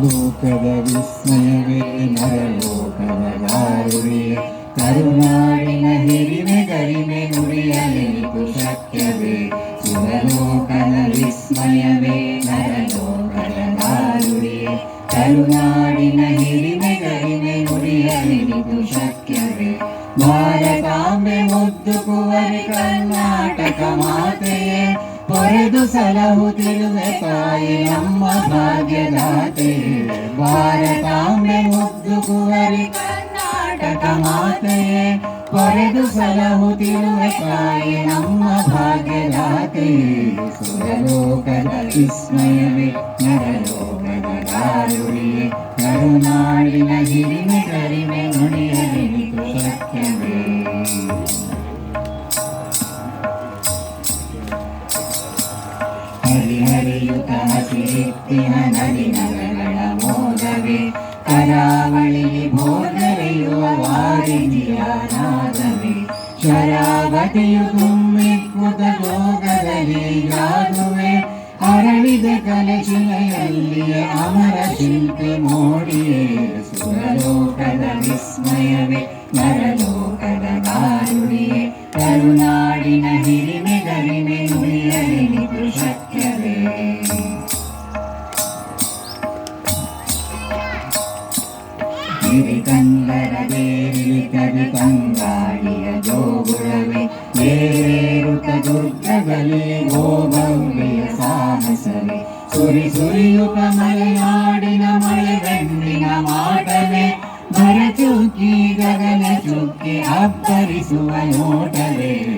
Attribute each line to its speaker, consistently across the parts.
Speaker 1: लोकलविस्मयवे न लोकलारुरे करुणाडिन हिरि न करिणे उडियालि तु शक्यवेकलविस्मयवे न लोकलारुरे करुणाडिन हिरिन करिणे उडियालिनि तु शक्यवे भारकामे कर्णाटकमा ಪೊರೆದು ಸಲಹುತ್ತಿರುವೆ ತಾಯಿ ನಮ್ಮ ಭಾಗ್ಯದಾತೆ. ಭಾರತಾಂಬೆ ಮುದ್ದು ಕುವರಿ ಕರ್ನಾಟಕ ಮಾತೆಯೇ. ಪೊರೆದು ಸಲಹುತ್ತಿರುವೆ ತಾಯಿ ನಮ್ಮ ಭಾಗ್ಯದಾತೆ. ಸುರಲೋಕದ ವಿಸ್ಮಯವೇ ನರಲೋಕದ ದಾರುಣಿಯೇ ಕರುನಾಡಿನ ಹಿರಿಮೆ ಕರಿಮೆ ನುಡಿಯಲಿತು ಹರಿಹರಿಯುತ ಹಸಿರಿತ್ತಿನ ನದಿ ನಗರಗಳ ಮೋದವೇ ಕರಾವಳಿಗೆ ಭೋಗರೆಯುವ ವಾರಿಜಿಯ ನಾದವೇ ಶರಾವತಿಯು ತುಂಬಿಕ್ಕುತ ಜೋಗದಲ್ಲಿ ಜಾದುವೆ ಅರಳಿದ ಕಲೆಶಿಲೆಯಲ್ಲಿಯ ಅಮರ ಶಿಲ್ಪಿ ಮೋಡಿಯೇ ಸುರಲೋಕದ ವಿಸ್ಮಯವೇ ನರಲೋಕದ ಗಾರುಡಿಯೇ ಕರುನಾಡಿನ ಹಿರಿಕಂದರ ದೇವಿ ಕವಿ ಕಂಗಾಳಿಯ ಜೋಗುಳವೆ. ಏರೇರುತ ದುರ್ಗದಲ್ಲಿ ಗೋಭವ್ಯ ಸಾಹಸವೇ. ಸುರಿ ಸುರಿಯುತ ಮಲೆನಾಡಿನ ಮಳೆ ಬೆನ್ನಿನ ಮರ ಚುಕ್ಕಿ ಗಗನ ಚುಕ್ಕಿ ಅಬ್ಬರಿಸುವ ನೋಟವೇ.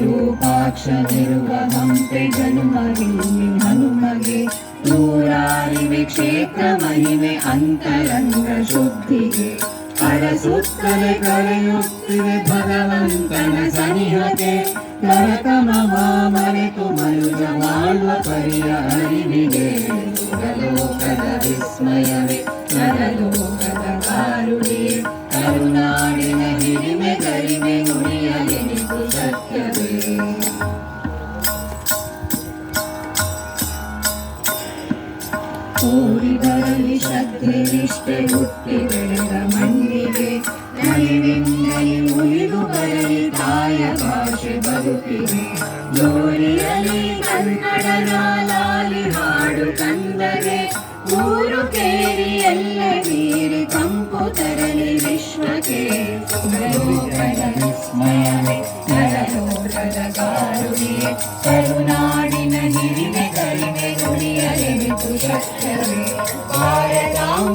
Speaker 1: विरूपाक्ष विरुवहं ते जनुमवीं हनुमगे। दूरारिवे क्षेत्रमहिमे अन्तरङ्गशुद्धिगे अरसुत्तरे करयुक्तिरे भगवन्तन सनिहते। नरकममामरितु मयुजमाल्वपर्यहरिविगे सुरलोकद विस्मयवे, नरलोकद कारुणे करुणा ಕೋರಿ ಬರಲಿ ಶ್ರದ್ಧೆ ನಿಷ್ಠೆ ಹುಟ್ಟಿ ಬೆಳೆದ ಮಣ್ಣಿಗೆ. ನಲಿವಿಂದಲಿ ಉಳಿದು ಬರಲಿ ತಾಯ ಭಾಷೆ ಬದುಕಿಗೆ. ಜೋರಿಯಲಿ ಕನ್ನಡ ನಾಲಾಲಿ ಹಾಡು ಕಂದರೆ ಊರು ಕೇರಿ ಎಲ್ಲ ನೀರಿ ತಂಪು ತರಲಿ ವಿಶ್ವಕ್ಕೆ. ಸುರಲೋಕದ ವಿಸ್ಮಯವೇ ನರಲೋಕದ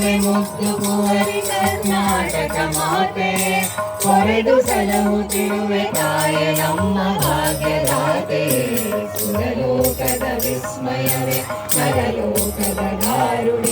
Speaker 1: ಮುದ್ದು ಕುವರಿ ಕರ್ನಾಟಕ ಮಾತೆ ಕೊರೆದು ಸಲಹುತ್ತಿರುವೆ ತಾಯ ನಮ್ಮ ಭಾಗ್ಯದಾತೆ ಸುರಲೋಕದ ವಿಸ್ಮಯವೇ ನರಲೋಕದ ಗಾರುಡಿಯೇ